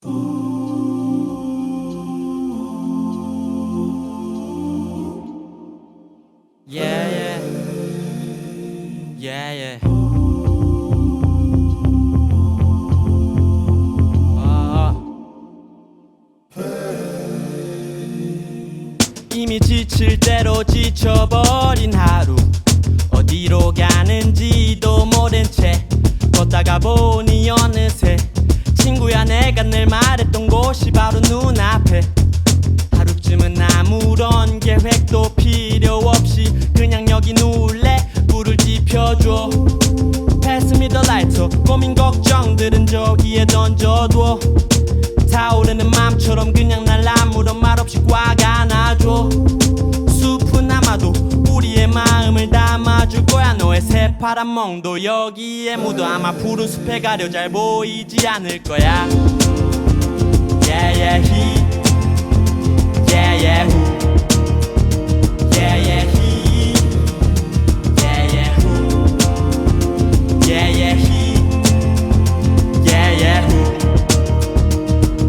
Yeah, yeah. Yeah, yeah. 아. 이미 지칠 대로 지쳐버린 하루 어디로 가는지도 모른 채 걷다가 보니 어느새 친구야 내가 늘 말했던 곳이 바로 눈앞에. 하루쯤은 아무런 계획도 필요 없이 그냥 여기 누울래 불을 지펴줘. Pass me the lighter 고민 걱정들은 저기에 던져둬. 타오르는 맘처럼 그냥 날 아무런 말 없이 꽉 안아줘 새파란 멍도 여기에 묻어 아마 푸른 숲에 가려 잘 보이지 않을 거야 Yeah yeah he Yeah yeah who Yeah yeah he Yeah yeah who Yeah yeah he Yeah yeah who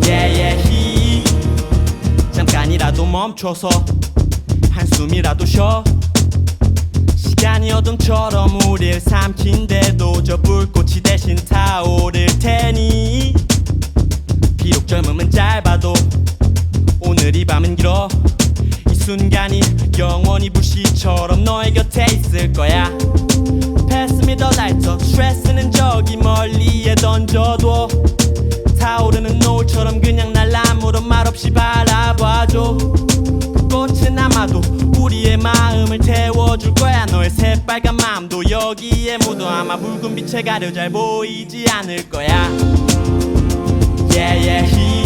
Yeah yeah he 잠깐이라도 멈춰서 한숨이라도 쉬어 시간이 어둠처럼 우릴 삼킨데도 저 불꽃이 대신 타오를 테니. 비록 젊음은 짧아도 오늘 이 밤은 길어. 이 순간이 영원히 불시처럼 너의 곁에 있을 거야. Pass me the lighter 스트레스는 저기 멀리에 던져둬 타오르는 노을처럼 그냥 날 아무런 말 없이 바라봐줘 꽃은 아마도 우리의 마음을 태워줄 거야. 너의 새빨간 마음도 여기에 모두 아마 붉은 빛에 가려 잘 보이지 않을 거야. Yeah, yeah,